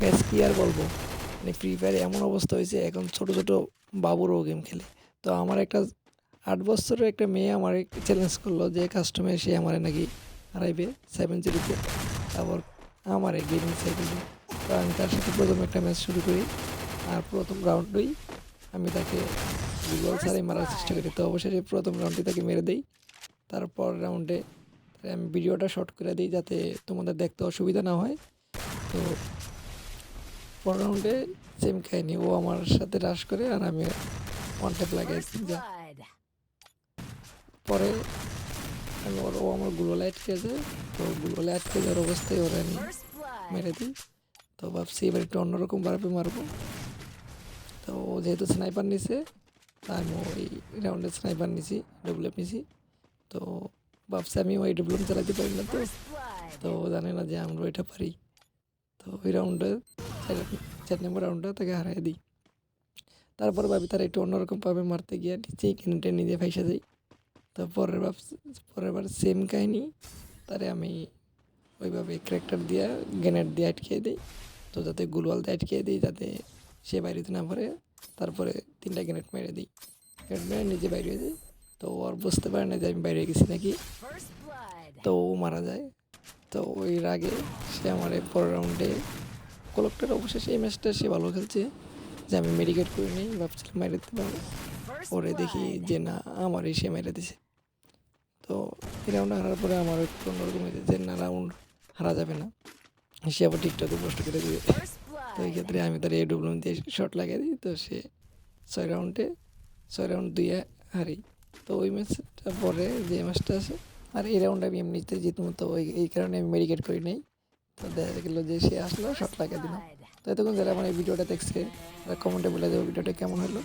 Gas কি আর বলব? মানে ফ্রি ফায়ার এমন অবস্থা হয়েছে, এখন ছোট ছোট বাবুরও গেম খেলে। তো আমার একটা আট বছরের একটা মেয়ে আমার চ্যালেঞ্জ করল যে কাস্টমে সে আমার নাকি হারাইবে সেভেন জিরোতে তারপর আমার গেমিং সাইকেলে তো আমি তার সাথে প্রথম একটা ম্যাচ শুরু করি। আর প্রথম রাউন্ডই আমি তাকে গুগল ছাড়াই মারার চেষ্টা করি। তো অবশেষে প্রথম রাউন্ডে তাকে মেরে দেই। তারপর রাউন্ডে আমি ভিডিওটা শর্ট করে দিই যাতে তোমাদের দেখতে অসুবিধা না হয়। তো পর রাউন্ডে সেম খাইনি ও আমার সাথে রাশ করে আর আমি ওয়ান ট্যাপ লাগাইছি যা। পরে আমি ওর ও আমারগুলো লাইট খেয়েছে তো গুলো লাইট খেয়ে যাওয়ার অবস্থায় ওরা আমি মেরে দিই। তো ভাবছি এবার একটু অন্যরকম ভাবে মারবো। তো ও যেহেতু স্নাইপার নিছে তা আমি ওই রাউন্ডে স্নাইপার নিছি ডব্লুএফ নিছি। তো ভাবছি আমি ওই ডব্লুএম চালাতে পারি না তো। তো জানে না যে আমরা ওইটা পারি। তো ওই রাউন্ডে চার নম্বর রাউন্ডে তাকে হারাই দিই। তারপর ভাবি তারা একটু অন্যরকমভাবে মারতে গিয়ে নিচেই কিনতে নিজে ফাইসা যাই তো পরের বার পরের বার সেম কাহিনি তারে আমি ওইভাবে ক্র্যাক্টার দিয়ে গ্রেনেড দিয়ে আটকিয়ে দিই। তো যাতে গুলওয়াল দিয়ে আটকিয়ে দিই যাতে সে বাইরে না পারে তারপরে তিনটা গ্রেনেড মেরে দিই। গ্রেনেড মেরে নিজে বাইরে হয়ে যায়। তো ও আর বুঝতে পারে না যে আমি বাইরে গেছি নাকি। তো ও মারা যায়। তো ওই রাগে সে আমার এই পরের রাউন্ডে কলকটার অবশেষে এই ম্যাচটা সে ভালো খেলছে যে আমি মেডিকেট করে নিই, ভাবছিলাম মেরে দিতে পারব। পরে দেখি যে না, আমারই সে মেরে দিছে। তো এই রাউন্ড হারার পরে আমার একটু অন্যরকম হয়েছে যে না রাউন্ড হারা যাবে না। সে আবার ঠিকঠাক পোস্ট করে দিবে। তো এই ক্ষেত্রে আমি তার এ ডুবলুম দিয়ে শট লাগিয়ে দিই। তো সে ছয় রাউন্ডে ছয় রাউন্ড দুইয়ে হারি। তো ওই ম্যাচটা পরে যে ম্যাচটা আছে, আর এই রাউন্ড আমি এমনিতে জিতবো। তো ওই, এই কারণে আমি মেডিকেট করি নাই। তো দেখা গেলো যে সে আসলো শট লাগিয়ে দিলাম. তো এতক্ষণ যারা আমার এই ভিডিওটা দেখছে তারা কমেন্টে বলে দেবো ভিডিওটা কেমন হলো